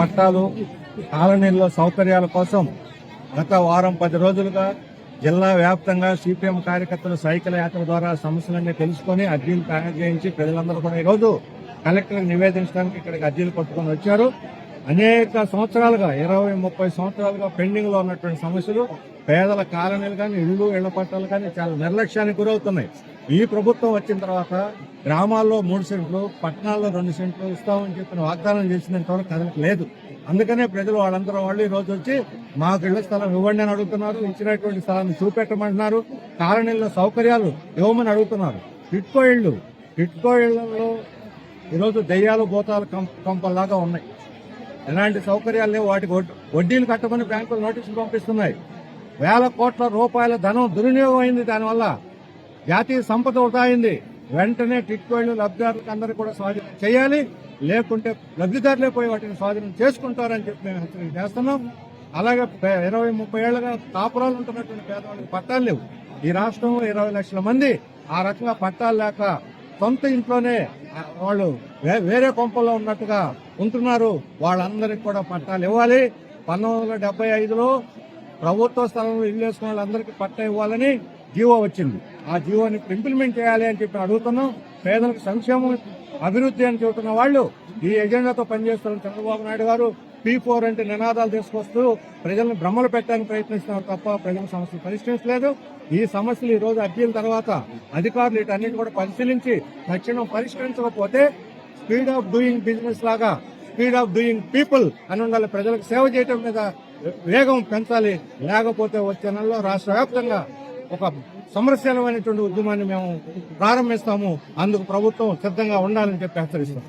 పట్టాలు కాలనీల్లో సౌకర్యాల కోసం గత వారం పది రోజులుగా జిల్లా వ్యాప్తంగా సిపిఎం కార్యకర్తలు సైకిల్ యాత్ర ద్వారా సమస్యలన్నీ తెలుసుకొని అర్జీలు తయారు చేయించి ప్రజలందరూ కూడా ఈరోజు కలెక్టర్ నివేదించడానికి ఇక్కడికి అర్జీలు పట్టుకొని వచ్చారు. అనేక సంవత్సరాలుగా ఇరవై ముప్పై సంవత్సరాలుగా పెండింగ్లో ఉన్నటువంటి సమస్యలు పేదల కాలనీలు కానీ ఇళ్ళు ఇళ్ళ పట్టాలు కానీ చాలా నిర్లక్ష్యానికి గురవుతున్నాయి. ఈ ప్రభుత్వం వచ్చిన తర్వాత గ్రామాల్లో మూడు సెంట్లు పట్టణాల్లో రెండు సెంట్లు ఇస్తామని చెప్పిన వాగ్దానం చేసినంతవరకు వరకు లేదు. అందుకనే ప్రజలు వాళ్ళందరూ వాళ్ళు ఈ రోజు వచ్చి మాకు ఇళ్ళ స్థలం ఇవ్వండి అని అడుగుతున్నారు ఇచ్చినటువంటి స్థలాన్ని చూపెట్టమంటున్నారు కాలనీల్లో సౌకర్యాలు ఇవ్వమని అడుగుతున్నారు. టిట్కో ఇళ్ళు టిట్కో ఇళ్ళలో ఈరోజు దయ్యాలు భూతాలు కం- కంపల్లాగా ఉన్నాయి. ఎలాంటి సౌకర్యాలు లేవు. వాటికి వడ్డీలు కట్టమని బ్యాంకులు నోటీసులు పంపిస్తున్నాయి. వేల కోట్ల రూపాయల ధనం దుర్వినియోగం అయింది దానివల్ల జాతీయ సంపద వృధా అయింది. వెంటనే టిట్కోళ్ళు లబ్ధిదారులకు అందరూ కూడా స్వాధీనం చేయాలి. లేకుంటే లబ్ధిదారులే పోయి వాటిని స్వాధీనం చేసుకుంటారని చెప్పి మేము హెచ్చరిక చేస్తున్నాం. అలాగే ఇరవై ముప్పై ఏళ్ళగా కాపురాలు ఉంటున్నటువంటి పేదవాళ్ళకి పట్టాలు లేవు. ఈ రాష్ట్రంలో ఇరవై లక్షల మంది ఆ రకంగా పట్టాలు లేక సొంత ఇంట్లోనే వాళ్ళు వేరే కొంపలో ఉన్నట్టుగా ఉంటున్నారు. వాళ్ళందరికీ కూడా పట్టాలు ఇవ్వాలి. పంతొమ్మిది వందల డెబ్బై ఐదులో ప్రభుత్వ స్థలంలో ఇల్లు వేసుకున్న వాళ్ళందరికీ పట్టా ఇవ్వాలని జీవో వచ్చింది. ఆ జీవోని ఇంప్లిమెంట్ చేయాలి అని చెప్పి అడుగుతున్నాం. పేదలకు సంక్షేమం అభివృద్ధి అని చెబుతున్న వాళ్ళు ఈ ఎజెండాతో పనిచేస్తున్న చంద్రబాబు నాయుడు గారు. పీ ఫోర్ అంటే నినాదాలు తీసుకొస్తూ ప్రజలను భ్రమలు పెట్టడానికి ప్రయత్నిస్తున్నారు తప్ప ప్రజల సమస్యలు పరిష్కరించలేదు. ఈ సమస్యలు ఈ రోజు అర్జీల తర్వాత అధికారులు వీటన్నిటి కూడా పరిశీలించి తక్షణం పరిష్కరించకపోతే స్పీడ్ ఆఫ్ డూయింగ్ బిజినెస్ లాగా స్పీడ్ ఆఫ్ డూయింగ్ పీపుల్ అని ఉండాలి. ప్రజలకు సేవ చేయటం మీద వేగం పెంచాలి. లేకపోతే వచ్చే నెలలో రాష్ట్ర వ్యాప్తంగా ఒక సమరశీలమైనటువంటి ఉద్యమాన్ని మేము ప్రారంభిస్తాము. అందుకు ప్రభుత్వం సిద్ధంగా ఉండాలని చెప్పి హెచ్చరిస్తాం